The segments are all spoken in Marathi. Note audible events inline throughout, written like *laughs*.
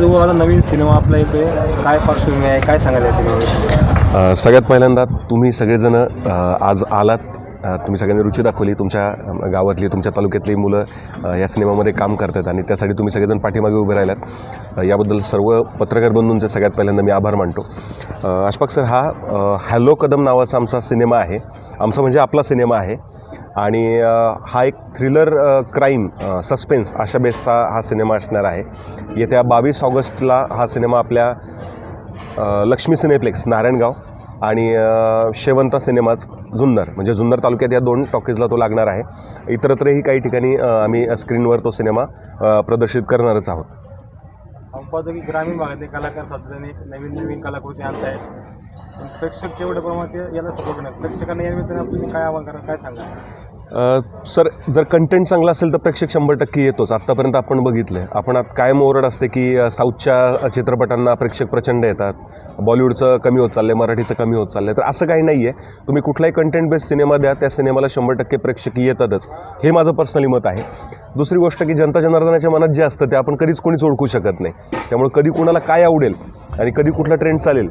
भाऊ आता नवीन सिनेमा आपला येतोय. काय पार्श्वभूमी आहे? काय सांगायला या सिनेमाविषयी? सगळ्यात पहिल्यांदा तुम्ही सगळेजण आज आलात. तुम्ही सगळ्यांनी रुची दाखवली. तुमच्या गावातली तुमच्या तालुक्यातली मुलं या सिनेमामध्ये काम करतात आणि त्यासाठी तुम्ही सगळेजण पाठीमागे उभे राहिलात. याबद्दल सर्व पत्रकार बंधूंचे सगळ्यात पहिल्यांदा मी आभार मानतो. अशफाक सर हा हॅलो कदम नावाचा आमचा सिनेमा आहे. आमचा म्हणजे आपला सिनेमा आहे. आणि हा एक थ्रिलर क्राईम सस्पेन्स अशा बेसचा हा सिनेमा असणार आहे. येत्या बावीस ऑगस्टला हा सिनेमा आपल्या लक्ष्मी सिनेप्लेक्स नारायणगाव आणि शेवंता सिनेमाज जुन्नर. म्हणजे जुन्नर तालुक्यात या दोन टॉकीजला तो लागणार आहे. इतरत्रही काही ठिकाणी आम्ही स्क्रीनवर तो सिनेमा प्रदर्शित करणारच आहोत. पाहतो की ग्रामीण भागातले कलाकार सातत्याने नवीन नवीन कलाकृती आणत आहेत पण प्रेक्षक तेवढ्या प्रमाणात याला सपोर्ट नाही प्रेक्षकांना या निमित्ताने तुम्ही काय आवाहन करा काय सांगा अ, सर जर कंटेंट चांगला असेल तर प्रेक्षक शंभर टक्के येतोच. आत्तापर्यंत आपण बघितलं आहे आपण आत कायम ओरड असते की अ, साऊथच्या चित्रपटांना प्रेक्षक प्रचंड येतात. बॉलिवूडचं कमी होत चाललं आहे मराठीचं कमी होत चाललं आहे तर असं काही नाही आहे तुम्ही कुठलाही कंटेंट बेस्ड सिनेमा द्या त्या सिनेमाला शंभर टक्के प्रेक्षक येतातच. हे माझं पर्सनली मत आहे. दुसरी गोष्ट की जनता जनार्दनाच्या मनात जे असतं ते आपण कधीच कोणीच ओळखू शकत नाही. त्यामुळे कधी कुणाला काय आवडेल आणि कधी कुठला ट्रेंड चालेल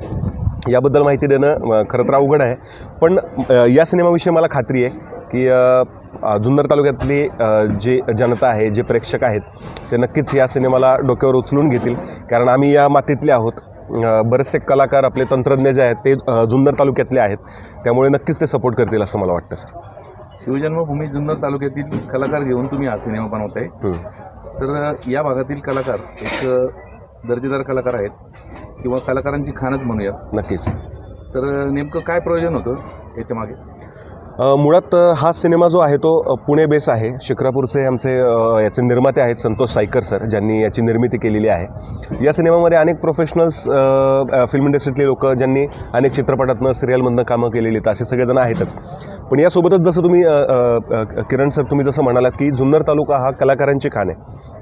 याबद्दल माहिती देणं खरं तर अवघड आहे. पण या सिनेमाविषयी मला खात्री आहे की जुन्नर तालुक्यातली जे जनता आहे जे प्रेक्षक आहेत ते नक्कीच या सिनेमाला डोक्यावर उचलून घेतील. कारण आम्ही या मातीतले आहोत. बरेचसे कलाकार आपले तंत्रज्ञ जे आहेत ते जुन्नर तालुक्यातले आहेत. त्यामुळे नक्कीच ते सपोर्ट करतील असं मला वाटतं सर. शिवजन्मभूमी जुन्नर तालुक्यातील कलाकार घेऊन तुम्ही हा सिनेमा बनवताय. तर या भागातील कलाकार एक दर्जेदार कलाकार आहेत किंवा कलाकारांची खाणच म्हणूया. नक्कीच. तर नेमकं काय प्रयोजन होतं याच्या मागे? मुळात हा सिनेमा जो आहे तो पुणे बेस आहे. शिक्रापूरचे आमचे याचे निर्माते आहेत संतोष सायकर सर ज्यांनी याची निर्मिती केलेली आहे. या सिनेमामध्ये अनेक प्रोफेशनल्स फिल्म इंडस्ट्रीतले लोक ज्यांनी अनेक चित्रपटातनं सिरियलमधनं कामं केलेली आहेत. असे सगळेजण आहेतच. पण यासोबतच जसं तुम्ही किरण सर तुम्ही जसं म्हणालात की जुन्नर तालुका हा कलाकारांची खाण आहे.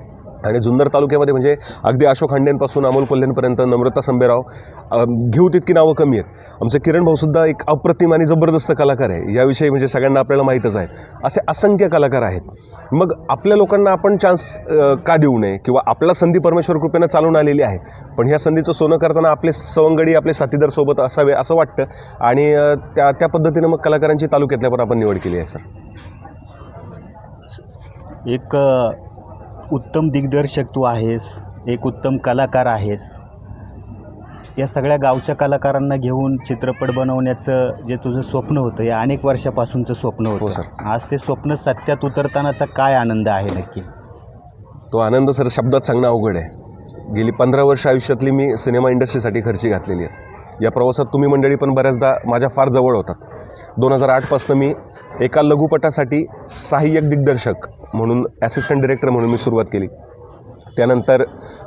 आणि जुन्नर तालुक्यामध्ये म्हणजे अगदी अशोक हांडेंपासून अमोल कोल्हेंपर्यंत नम्रता संबेराव घेऊ तितकी नावं कमी आहेत. आमचे किरण भाऊसुद्धा एक अप्रतिम आणि जबरदस्त कलाकार आहे. याविषयी म्हणजे सगळ्यांना आपल्याला माहीतच आहे. असे असंख्य कलाकार आहेत. मग आपल्या लोकांना आपण चान्स का देऊ नये? किंवा आपला संधी परमेश्वर कृपेनं चालून आलेली आहे. पण ह्या संधीचं सोनं करताना आपले सवंगडी आपले साथीदार सोबत असावे असं वाटतं. आणि त्या त्या पद्धतीनं मग कलाकारांची तालुक्यातल्या पण आपण निवड केली आहे सर. एक उत्तम दिग्दर्शक तू आहेस एक उत्तम कलाकार आहेस. या सगळ्या गावच्या कलाकारांना घेऊन चित्रपट बनवण्याचं जे तुझं स्वप्न होतं या अनेक वर्षापासूनचं स्वप्न हो, होतं. सर. आज ते स्वप्न सत्यात उतरतानाचा काय आनंद आहे नक्की? तो आनंद सर शब्दात सांगणं अवघड आहे. गेली पंधरा वर्ष आयुष्यातली मी सिनेमा इंडस्ट्रीसाठी खर्ची घातलेली आहे. या प्रवासात तुम्ही मंडळी पण बऱ्याचदा माझ्या फार जवळ होतात. दोन हजार आठपासनं मी एका लघुपटासाठी सहाय्यक दिग्दर्शक म्हणून ॲसिस्टंट डिरेक्टर म्हणून मी सुरुवात केली. त्यानंतर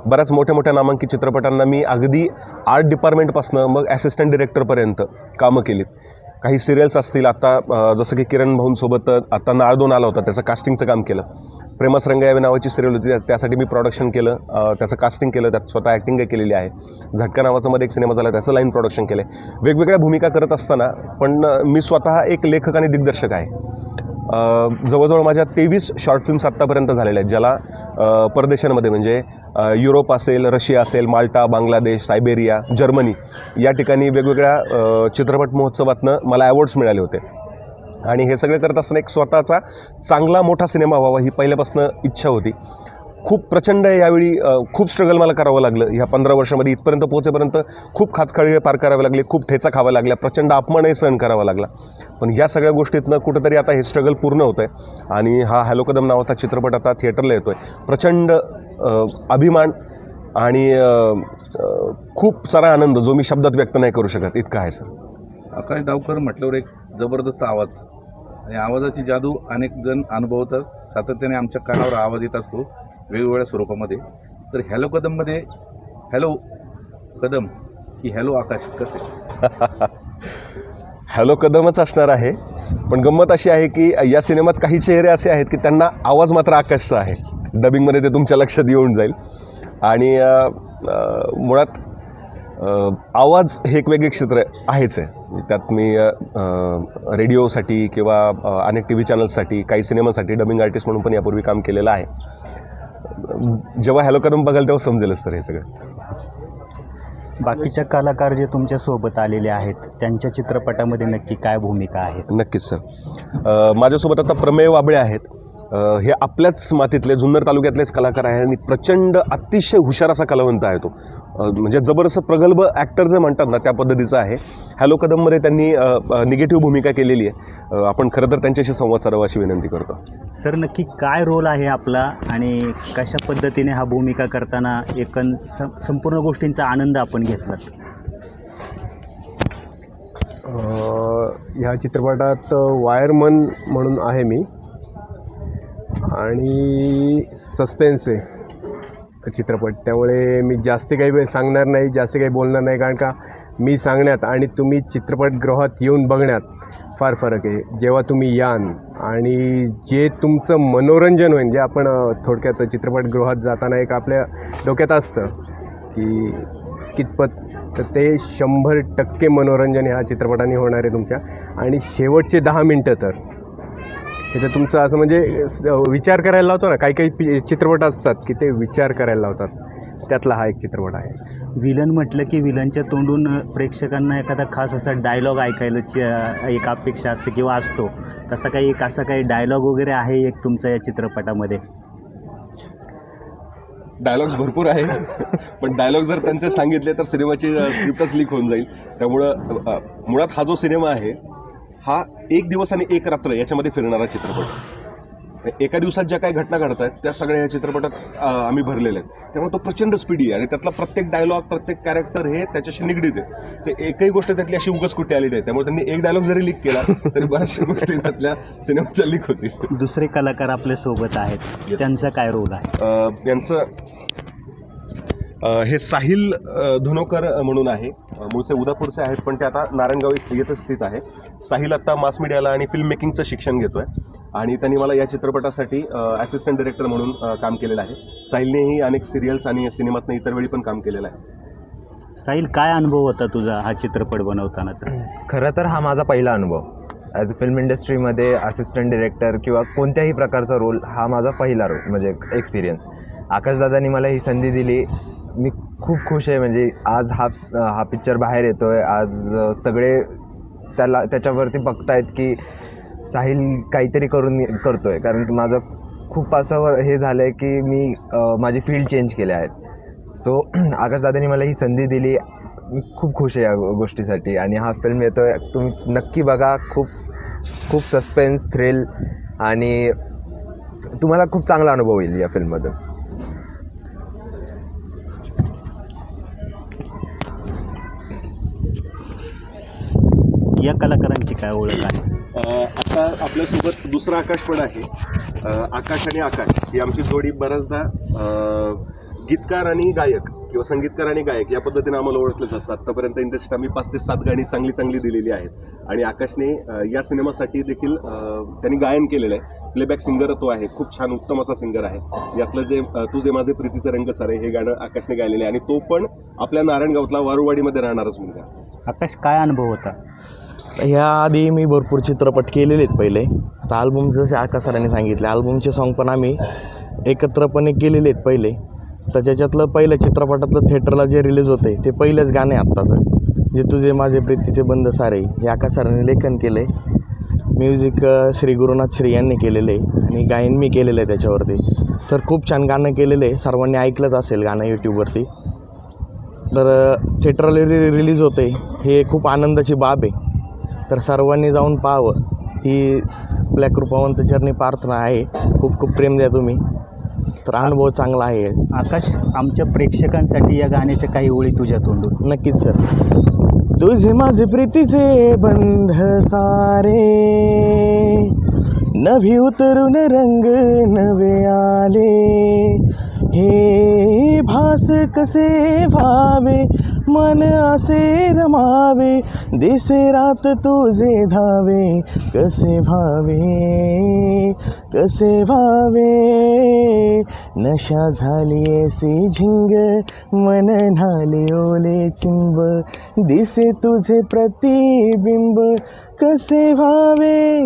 बऱ्याच मोठ्या मोठ्या नामांकित चित्रपटांना मी अगदी आर्ट डिपार्टमेंटपासनं मग ॲसिस्टंट डिरेक्टरपर्यंत कामं केलीत. काही सिरियल्स असतील आता जसं की किरण भाऊंसोबत आता नाळदोन आला होता त्याचं कास्टिंगचं काम केलं. प्रेमस रंग यावे नावाची सिरियल होती. त्या- त्यासाठी मी प्रोडक्शन केलं. त्याचं कास्टिंग केलं. त्यात स्वतः ॲक्टिंग केलेली आहे. झटका नावाचा मध्ये एक सिनेमा झाला. त्याचं लाईन प्रोडक्शन केलं आहे वेगवेगळ्या भूमिका करत असताना पण मी स्वतः एक लेखक आणि दिग्दर्शक आहे. जवळजवळ माझ्या तेवीस शॉर्ट फिल्म्स आत्तापर्यंत झालेल्या आहेत ज्याला परदेशांमध्ये म्हणजे युरोप असेल रशिया असेल माल्टा बांगलादेश सायबेरिया जर्मनी या ठिकाणी वेगवेगळ्या चित्रपट महोत्सवातनं मला अवॉर्ड्स मिळाले होते. आणि हे सगळं करत असताना एक स्वतःचा चांगला मोठा सिनेमा व्हावा ही पहिल्यापासून इच्छा होती. खूप प्रचंड यावेळी खूप स्ट्रगल मला करावं लागलं. ह्या पंधरा वर्षामध्ये इथपर्यंत पोहोचेपर्यंत खूप खाचखळगे पार करावे लागले खूप ठेचा खावा लागला प्रचंड अपमानही सहन करावा लागला. पण या सगळ्या गोष्टीतनं कुठंतरी आता हे स्ट्रगल पूर्ण होतं आहे आणि हा हॅलोकदम नावाचा चित्रपट आता थिएटरला येतो आहे प्रचंड अभिमान आणि खूप सारा आनंद जो मी शब्दात व्यक्त नाही करू शकत. इतका आहे सर. आकाश डावकर म्हटल्यावर एक जबरदस्त आवाज. आणि आवाजाची जादू अनेक जण अनुभवतात. सातत्याने आमच्या कानावर आवाज येत असतो वेगवेगळ्या स्वरूपामध्ये. तर हॅलो कदममध्ये हॅलो कदम की हॅलो आकाश कसे? *laughs* हॅलो कदमच असणार आहे. पण गंमत अशी आहे की या सिनेमात काही चेहरे असे आहेत की त्यांना आवाज मात्र आकाशचा आहे. डबिंगमध्ये ते तुमच्या लक्षात येऊन जाईल. आणि मुळात आवाज हे एक वेगळे क्षेत्र आहेच आहे. त्यात मी रेडिओसाठी किंवा अनेक टी व्ही चॅनल्ससाठी काही सिनेमासाठी डबिंग आर्टिस्ट म्हणून पण यापूर्वी काम केलेलं आहे. जेव्हा हॅलो कदम बघाल तेव्हा समजेलच सर हे सगळं. बाकीच्या कलाकार जे तुमच्यासोबत आलेले आहेत त्यांच्या चित्रपटामध्ये नक्की काय भूमिका आहे नक्कीच सर. माझ्यासोबत आता प्रमेय वाबळे आहेत. हे आपल्याच मातीतले जुन्नर तालुक्यातलेच कलाकार आहे आणि प्रचंड अतिशय हुशार असा कलावंत आहे तो. म्हणजे जबरदस्त प्रगल्भ ॲक्टर जे म्हणतात ना त्या पद्धतीचा आहे. हॅलो कदममध्ये त्यांनी निगेटिव्ह भूमिका केलेली आहे. आपण खरं तर त्यांच्याशी संवाद साधावा अशी विनंती करतो. सर नक्की काय रोल आहे आपला आणि कशा पद्धतीने हा भूमिका करताना एकन सं संपूर्ण गोष्टींचा आनंद आपण घेतला ह्या चित्रपटात वायरमन म्हणून आहे मी. आणि सस्पेन्स आहे चित्रपट. त्यामुळे मी जास्त काही वेळ सांगणार नाही जास्त काही बोलणार नाही कारण का मी सांगण्यात आणि तुम्ही चित्रपटगृहात येऊन बघण्यात फार फरक आहे. जेव्हा तुम्ही यान आणि जे तुमचं मनोरंजन होईल जे आपण थोडक्यात चित्रपटगृहात जाताना एक आपल्या डोक्यात असतं की कितपत तर ते शंभर टक्के मनोरंजन ह्या चित्रपटाने होणार आहे तुमच्या. आणि शेवटचे दहा मिनटं तर त्याच्यात तुमचं असं म्हणजे विचार करायला लावतो ना काही काही पि- चित्रपट असतात की ते विचार करायला लावतात. त्यातला हा एक चित्रपट आहे. विलन म्हटलं की विलनच्या तोंडून प्रेक्षकांना एखादा खास असा डायलॉग ऐकायला च- एक अपेक्षा असते किंवा असतो. तसा काही एक असा काही डायलॉग वगैरे आहे एक तुमचा या चित्रपटामध्ये? डायलॉग्स भरपूर आहे *laughs* पण डायलॉग जर त्यांचे सांगितले तर सिनेमाची स्क्रिप्टच लीक होऊन जाईल. त्यामुळं मुळात हा जो सिनेमा आहे हा एक दिवस आणि एक रात्र याच्यामध्ये फिरणारा चित्रपट. एका दिवसात ज्या काही घटना घडत आहेत त्या सगळ्या या चित्रपटात आम्ही भरलेल्या आहेत. त्यामुळे तो प्रचंड स्पीडी आहे आणि त्यातला प्रत्येक डायलॉग प्रत्येक कॅरेक्टर हे त्याच्याशी निगडीत आहे ते एकही गोष्ट त्यातली अशी उगच कुठे आलेली आहे त्यामुळे त्यांनी एक डायलॉग जरी लीक केला तरी बऱ्याचशा गोष्टी त्यातल्या सिनेमाच्या लीक होतील. दुसरे कलाकार आपल्यासोबत आहेत. त्यांचा काय रोल आहे? अ, यांचं अ, हे साहिल धुनोकर म्हणून आहे. मूळचे उदापूरचे आहेत पण ते आता नारायणगाव येथे स्थित आहे. साहिल आत्ता मास मीडियाला आणि फिल्म मेकिंगचं शिक्षण घेतो आहे आणि त्यांनी मला या चित्रपटासाठी असिस्टंट डिरेक्टर म्हणून काम केलेलं आहे. साहिलनेही अनेक सिरियल्स आणि सिनेमातनं इतर वेळी पण काम केलेलं आहे. साहिल काय अनुभव होता तुझा हा चित्रपट बनवतानाचा? खरं तर हा माझा पहिला अनुभव. ॲज अ फिल्म इंडस्ट्रीमध्ये असिस्टंट डिरेक्टर किंवा कोणत्याही प्रकारचा रोल हा माझा पहिला रोल म्हणजे एक्सपिरियन्स आकाशदादांनी मला ही संधी दिली. मी खूप खुश आहे म्हणजे आज हा हा पिक्चर बाहेर येतो आहे आज सगळे त्याला त्याच्यावरती बघतायत की साहिल काहीतरी करून करतो आहे कारण की माझं खूप असं हे झालं आहे की मी माझी फील्ड चेंज केले आहेत सो आकाशदादांनी मला ही संधी दिली. मी खूप खुश आहे या गोष्टीसाठी. आणि हा फिल्म येतो आहे तुम्ही नक्की बघा. खूप खूप सस्पेन्स थ्रिल आणि तुम्हाला खूप चांगला अनुभव येईल या फिल्ममधून या कलाकारांची काय ओळख आहे? आता आपल्यासोबत दुसरा आकाश पण आहे. अ, आकाश आणि आकाश ही आमची जोडी बऱ्याचदा अ, गीतकार आणि गायक किंवा संगीतकार आणि गायक या पद्धतीने आम्हाला ओळखलं जातं. आत्तापर्यंत इंडस्ट्रीत आम्ही पाच ते सात गाणी चांगली चांगली दिलेली आहेत. आणि आकाशने अ, या सिनेमासाठी देखील अ, त्यांनी गायन केलेलं आहे. प्लेबॅक सिंगर तो आहे. खूप छान उत्तम असा सिंगर आहे. यातलं जे अ, तुझे माझे प्रीतीचे रंग सारे हे गाणं आकाशने गायलेलं आहे. आणि तो पण आपल्या नारायणगावातला वारुवाडीमध्ये राहणारच मुलगा. आकाश काय अनुभव होता? ह्या आधी मी भरपूर चित्रपट केलेले आहेत पहिले. आता आल्बम जसे आकाश सरांनी सांगितले आल्बमचे सॉन्ग पण आम्ही एकत्रपणे केलेले आहेत पहिले. तर ज्याच्यातलं पहिल्या चित्रपटातलं थिएटरला जे रिलीज होते ते पहिलेच गाणे आहे आत्ताचं जे तुझे माझे प्रीतीचे बंद सारे हे आकाश सरांनी लेखन केलं आहे म्युझिक श्री गुरुनाथ श्री यांनी केलेलं आहे. आणि गायन मी केलेलं आहे त्याच्यावरती. तर खूप छान गाणं केलेलं आहे. सर्वांनी ऐकलंच असेल गाणं यूट्यूबवरती तर थिएटरला रि रिलीज होते हे खूप आनंदाची बाब आहे. तर सर्वांनी जाऊन पाहावं. ही आपल्या कृपावंत चरणी प्रार्थना आहे. खूप खूप प्रेम द्या तुम्ही. तर अनुभव चांगला आहे. आकाश आमच्या प्रेक्षकांसाठी या गाण्याच्या काही ओळी तुझ्या तोंडून. नक्कीच सर. तुझे माझे प्रीतीचे बंध सारे. नभी उतरून रंग नवे आले. हे भास कसे व्हावे? मन असे रमावे दिसे रात तुझे धावे कसे व्हावे कसे व्हावे? नशा झाली ऐसी झिंग मन न्हाले ओले चिंब दिसे तुझे प्रतिबिंब कसे व्हावे?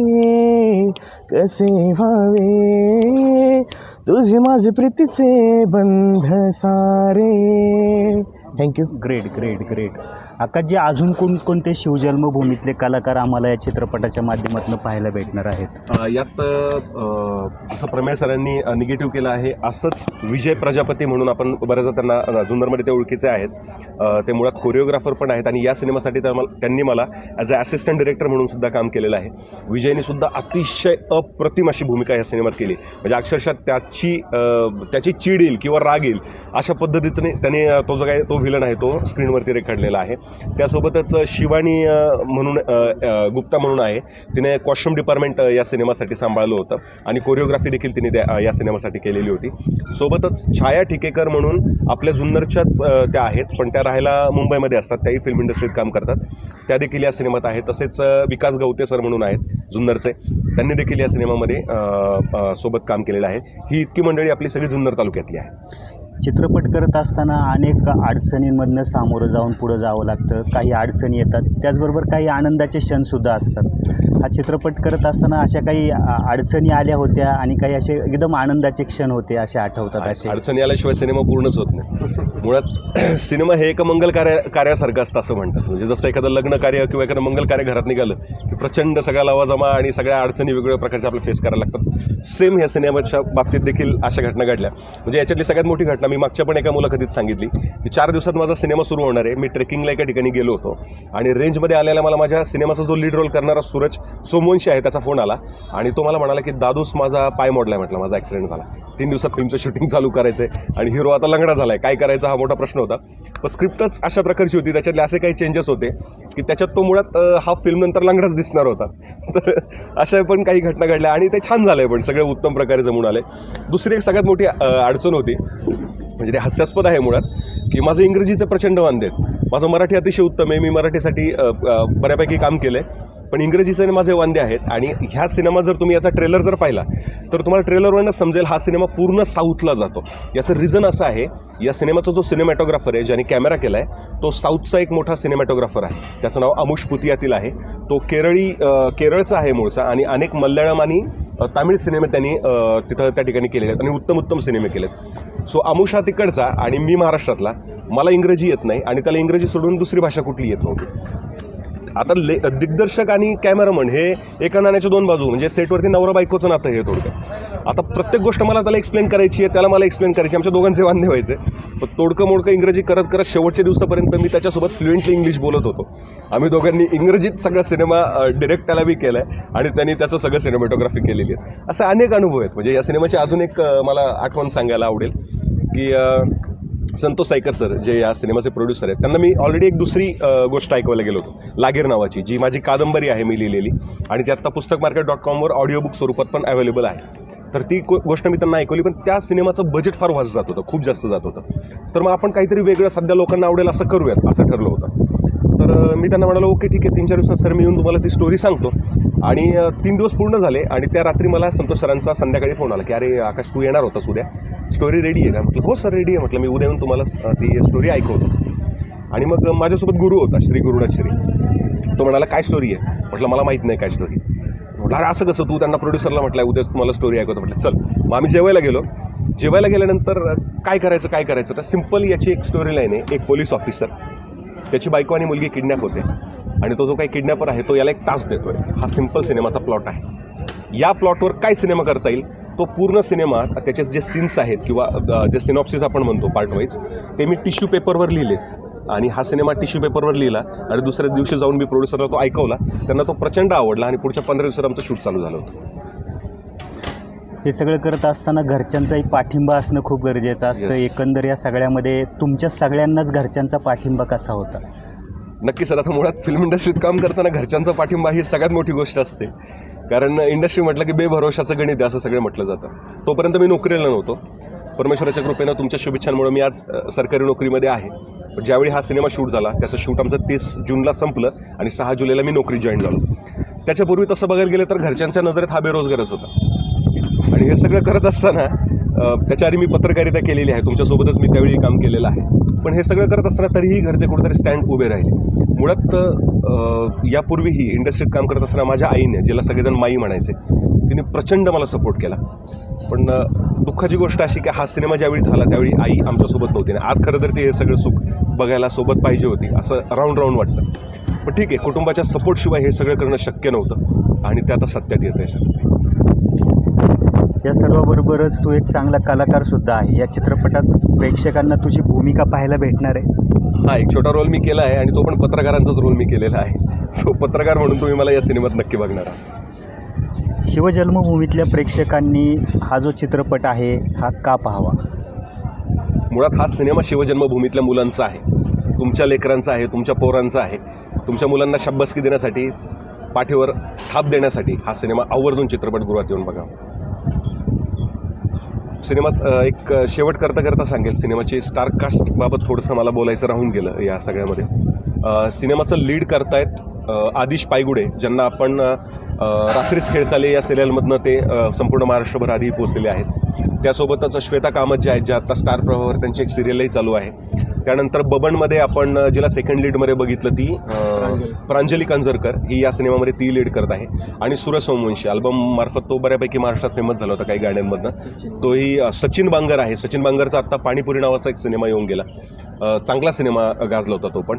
कसे व्हावे? तुझे माझे प्रीतीचे बंध सारे. थँक्यू ग्रेट ग्रेट ग्रेट आकाशजी अजून कोण कोणते शिवजन्मभूमीतले कलाकार आम्हाला या चित्रपटाच्या माध्यमातून पाहायला भेटणार आहेत? अ, यात अ, जसं प्रमेय सरांनी निगेटिव्ह केलं आहे असंच विजय प्रजापती म्हणून आपण बऱ्याचदा त्यांना अ, जुन्नरमध्ये ते ओळखीचे आहेत. अ, ते मुळात कोरिओग्राफर पण आहेत आणि या सिनेमासाठी त्या मला- त्यांनी मला ॲज अ असिस्टंट डिरेक्टर म्हणून सुद्धा काम केलेलं आहे. विजयने सुद्धा अतिशय अप्रतिम अशी भूमिका या सिनेमात केली. म्हणजे अक्षरशः त्याची अ, त्याची चीड येईल किंवा राग येईल अशा पद्धतीने त्याने अ, तो जो काय तो व्हिलन आहे तो स्क्रीनवरती रेखाडलेला आहे. त्यासोबतच शिवानी म्हणून गुप्ता म्हणून आहे. तिने कॉस्ट्युम डिपार्टमेंट या सिनेमासाठी सांभाळलं होतं आणि कोरिओग्राफी देखील तिने त्या या सिनेमासाठी केलेली होती. सोबतच छाया ठिकेकर म्हणून आपल्या जुन्नरच्याच त्या आहेत पण त्या राहायला मुंबईमध्ये असतात. त्याही फिल्म इंडस्ट्रीत काम करतात. त्या देखील या सिनेमात आहेत. तसेच विकास गवते सर म्हणून आहेत जुन्नरचे. त्यांनी देखील या सिनेमामध्ये सोबत काम केलेलं आहे. ही इतकी मंडळी आपली सगळी जुन्नर तालुक्यातली आहे. चित्रपट करत असताना अनेक अडचणींमधनं सामोरं जाऊन पुढं जावं लागतं. काही अडचणी येतात. त्याचबरोबर काही आनंदाचे क्षणसुद्धा असतात. हा चित्रपट करत असताना अशा काही अडचणी आल्या होत्या आणि काही असे एकदम आनंदाचे क्षण होते असे आठवतात असे. अडचणी आल्याशिवाय सिनेमा पूर्णच होत नाही. मुळात *clears throat* सिनेमा हे एका मंगल कार्य कार्यासारखं असतं असं म्हणतात. म्हणजे जसं एखादं लग्न कार्य किंवा एखादं मंगल कार्य घरात निघालं की प्रचंड सगळा लवाजमा आणि सगळ्या अडचणी वेगवेगळ्या प्रकारच्या आपल्याला फेस करायला लागतात. सेम ह्या सिनेमाच्या बाबतीत देखील अशा घटना घडल्या. म्हणजे याच्यातली सगळ्यात मोठी घटना मी मागच्या पण एका मुलाखतीत सांगितली की चार दिवसात माझा सिनेमा सुरू होणार आहे. मी ट्रेकिंगला एका ठिकाणी गेलो होतो. आणि रेंजमध्ये आलेला मला माझ्या सिनेमाचा जो लीड रोल करणारा सूरज सोमवंशी आहे त्याचा फोन आला. आणि तो मला म्हणाला की दादूस माझा पाय मोडला म्हटलं माझा ॲक्सिडेंट झाला. तीन दिवसात फिल्मचं शूटिंग चालू करायचं आहे आणि हिरो आता लंगडा झाला आहे काय करायचा हा मोठा प्रश्न होता. पण स्क्रिप्टच अशा प्रकारची होती. त्याच्यातले असे काही चेंजेस होते की त्याच्यात तो मुळात अ, हा फिल्मनंतर लंगडाच दिसणार होता. *laughs* तर अशा पण काही घटना घडल्या आणि ते छान झालं आहे पण सगळे उत्तम प्रकारे जमून आले. दुसरी एक सगळ्यात मोठी अडचण होती म्हणजे ते हास्यास्पद आहे मुळात की माझं इंग्रजीचे प्रचंड वांदे आहेत. माझं मराठी अतिशय उत्तम आहे. मी मराठीसाठी बऱ्यापैकी काम केलं आहे पण इंग्रजी माझे वांदे आहेत आणि ह्या सिनेमा जर तुम्ही याचा ट्रेलर जर पाहिला तर तुम्हाला ट्रेलरवरनं समजेल हा सिनेमा पूर्ण साऊथला जातो. याचं रिझन असं आहे या सिनेमाचा जो सिनेमॅटोग्राफर आहे ज्याने कॅमेरा केला आहे तो साऊथचा एक मोठा सिनेमॅटोग्राफर आहे. त्याचं नाव अमुष पुतियातील आहे. तो केरळी केरळचा आहे मूळचा आणि अनेक मल्याळम आणि तामिळ सिनेमे त्यांनी तिथं त्या ठिकाणी केलेले आहेत आणि उत्तम उत्तम सिनेमे केलेत. सो अमुष हा तिकडचा आणि मी महाराष्ट्रातला. मला इंग्रजी येत नाही आणि त्याला इंग्रजी सोडून दुसरी भाषा कुठली येत नव्हती. आता ले दिग्दर्शक आणि कॅमेरामन हे एका नाण्याच्या दोन बाजू म्हणजे सेटवरती नवरा बायकोचं नातं हे थोडकं आता प्रत्येक गोष्ट मला त्याला एक्सप्लेन करायची आहे त्याला मला एक्सप्लेन करायची आमच्या दोघांचे वांदे व्हायचे. पण तोडकं मोडकं इंग्रजी करत करत शेवटच्या दिवसापर्यंत मी त्याच्यासोबत फ्लुएंटली इंग्लिश बोलत होतो. आम्ही दोघांनी इंग्रजीत सगळा सिनेमा डिरेक्ट त्याला बी केला आहे आणि त्यांनी त्याचं सगळं सिनेमॅटोग्राफी केलेली आहे. असे अनेक अनुभव आहेत. म्हणजे या सिनेमाची अजून एक मला आठवण सांगायला आवडेल की संतोष सायकर सर जे या सिनेमाचे प्रोड्युसर आहेत त्यांना मी ऑलरेडी एक दुसरी गोष्ट ऐकवायला गेलो होतो. लागीर नावाची जी माझी कादंबरी आहे मी लिहिलेली. आणि ती आत्ता पुस्तक मार्केट डॉट कॉमवर ऑडिओ बुक स्वरूपात पण अवेलेबल आहे. तर ती गोष्ट मी त्यांना ऐकवली पण त्या सिनेमाचं बजेट फार वाजत जात होतं खूप जास्त जात होतं. तर मग आपण काहीतरी वेगळं सध्या लोकांना आवडेल असं करूयात असं ठरलं होतं. तर मी त्यांना म्हणालो ओके ठीक आहे तीन चार दिवसात सर मी येऊन तुम्हाला ती स्टोरी सांगतो. आणि तीन दिवस पूर्ण झाले आणि त्या रात्री मला संतोष सरांचा संध्याकाळी फोन आला की अरे आकाश तू येणार होतास उद्या. स्टोरी रेडी आहे का? म्हटलं हो सर रेडी आहे. म्हटलं मी उद्या येऊन तुम्हाला ती स्टोरी ऐकवतो. आणि मग माझ्यासोबत गुरु होता श्री गुरुनाथ श्री तो म्हणाला काय स्टोरी आहे? म्हटलं मला माहीत नाही काय स्टोरी म्हटलं अरे असं कसं? तू त्यांना प्रोड्युसरला म्हटलं उद्या तुम्हाला स्टोरी ऐकवतो. म्हटलं चल. मग आम्ही जेवायला गेलो. जेवायला गेल्यानंतर काय करायचं काय करायचं? तर सिंपल याची एक स्टोरी लाईन आहे. एक पोलीस ऑफिसर त्याची बायको आणि मुलगी किडनॅप होते. आणि तो जो काही किडनॅपर आहे तो याला एक टास्क देतोय. हा सिंपल सिनेमाचा प्लॉट आहे. या प्लॉटवर काय सिनेमा करता येईल? तो पूर्ण सिनेमा त्याचे जे सीन्स आहेत किंवा जे सिनॉप्सिस आपण म्हणतो पार्ट वाईज ते मी टिश्यू पेपरवर लिहिले. आणि हा सिनेमा टिश्यू पेपरवर लिहिला आणि दुसऱ्या दिवशी जाऊन मी प्रोड्युसरला तो ऐकवला. त्यांना तो प्रचंड आवडला आणि पुढच्या पंधरा दिवसात आमचं शूट चालू झालं होतं. हे सगळं करत असताना घरच्यांचाही पाठिंबा असणं खूप गरजेचं असतं. एकंदर या सगळ्यामध्ये तुमच्या सगळ्यांनाच घरच्यांचा पाठिंबा कसा होता? नक्की सर आता मुळात फिल्म इंडस्ट्रीत काम करताना घरच्यांचा पाठिंबा ही सगळ्यात मोठी गोष्ट असते. कारण इंडस्ट्री म्हटलं की बेभरोशाचं गणित आहे असं सगळं म्हटलं जातं. तोपर्यंत मी नोकरीला नव्हतो. परमेश्वराच्या कृपेनं तुमच्या शुभेच्छांमुळे मी आज सरकारी नोकरीमध्ये आहे. पण ज्यावेळी हा सिनेमा शूट झाला त्याचं शूट आमचं तीस जूनला संपलं आणि सहा जुलैला मी नोकरी जॉईन झालो. त्याच्यापूर्वी तसं बघायला गेलं तर घरच्यांच्या नजरेत हा बेरोजगारच होता. आणि हे सगळं करत असताना त्याच्या आधी मी पत्रकारिता केलेली आहे. तुमच्यासोबतच मी त्यावेळी काम केलेलं आहे. पण हे सगळं करत असताना तरीही घरचे कुठेतरी स्टँड उभे राहिले. मुळात यापूर्वीही इंडस्ट्रीत काम करत असताना माझ्या आईने जिला सगळेजण माई म्हणायचे तिने प्रचंड मला सपोर्ट केला. पण दुःखाची गोष्ट अशी की हा सिनेमा ज्यावेळी झाला त्यावेळी आई आमच्यासोबत नव्हती. आणि आज खरं तर ती हे सगळं सुख बघायला सोबत पाहिजे होती असं राऊंड राऊंड वाटतं पण ठीक आहे कुटुंबाच्या सपोर्टशिवाय हे सगळं करणं शक्य नव्हतं. आणि ते आता सत्यात येत आहे या सर्वाबरोबरच तू एक चांगला कलाकारसुद्धा आहे. या चित्रपटात प्रेक्षकांना तुझी भूमिका पाहायला भेटणार आहे. हा एक छोटा रोल मी केला आहे आणि तो पण पत्रकारांचाच रोल मी केलेला आहे. सो पत्रकार म्हणून तुम्ही मला या सिनेमात नक्की बघणार आहात. शिवजन्मभूमीतल्या प्रेक्षकांनी हा जो चित्रपट आहे हा का पाहावा? मुळात हा सिनेमा शिवजन्मभूमीतल्या मुलांचा आहे. तुमच्या लेकरांचा आहे तुमच्या पोरांचा आहे. तुमच्या मुलांना शाब्बासकी देण्यासाठी पाठीवर थाप देण्यासाठी हा सिनेमा आवर्जून चित्रपटगृहात येऊन बघा सिनेमात एक शेवट करता करता सांगेल. सिनेमाची स्टारकास्टबाबत थोडंसं मला बोलायचं राहून गेलं या सगळ्यामध्ये. सिनेमाचं लीड करतायत आदिश पायगुडे ज्यांना आपण रात्रीच खेळ चाले या सिरियलमधनं ते संपूर्ण महाराष्ट्रभर आधी पोचलेले आहेत. त्यासोबतच श्वेता कामत ज्या आहेत ज्या आता स्टार प्रवाहावर त्यांची एक सिरियलही चालू आहे. त्यानंतर बबनमध्ये आपण जिला सेकंड लीडमध्ये बघितलं ती प्रांजली. कंजरकर. ही या सिनेमामध्ये ती लीड करत आहे. आणि सुरज सोमवंशी. अल्बम मार्फत तो बऱ्यापैकी महाराष्ट्रात फेमस झाला होता काही गाण्यांमधनं. तोही सचिन बांगर आहे. सचिन बांगरचा आत्ता पाणीपुरी नावाचा एक सिनेमा येऊन गेला. चांगला सिनेमा गाजला होता तो पण.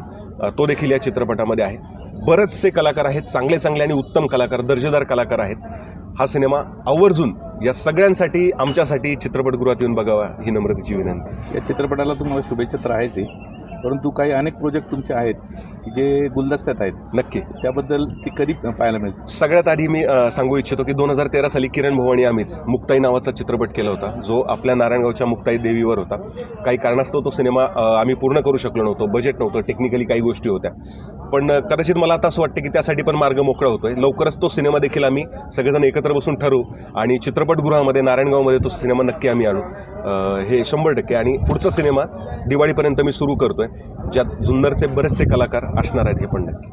तो देखील या चित्रपटामध्ये आहे. बरेचसे कलाकार आहेत चांगले चांगले आणि उत्तम कलाकार दर्जेदार कलाकार आहेत. हा सिनेमा आवर्जून या सगळ्यांसाठी आमच्यासाठी चित्रपटगृहात येऊन बघावा ही नम्रतेची विनंती. या चित्रपटाला तुम्हाला शुभेच्छा तर आहेच आहे. परंतु काही अनेक प्रोजेक्ट तुमचे आहेत की जे गुलदस्त्यात आहेत. नक्की. त्याबद्दल ती कधी पाहायला मिळते सगळ्यात आधी मी सांगू इच्छितो की दोन हजार तेरा साली किरण भवानी आम्हीच मुक्ताई नावाचा चित्रपट केला होता जो आपल्या नारायणगावच्या मुक्ताई देवीवर होता. काही कारणास्तव तो सिनेमा आम्ही पूर्ण करू शकलो नव्हतो बजेट नव्हतं टेक्निकली काही गोष्टी होत्या. पण कदाचित मला आता असं वाटतं की त्यासाठी पण मार्ग मोकळा होतोय. लवकरच तो सिनेमा देखील आम्ही सगळेजण एकत्र बसून ठरवू आणि चित्रपटगृहामध्ये नारायणगावमध्ये तो सिनेमा नक्की आम्ही आणू. हे शंभर टक्के आणि पुढचा सिनेमा दिवाळीपर्यंत मी सुरू करतोय ज्यात जुन्नरचे बरेचसे कलाकार असणार आहेत हे पण नक्की.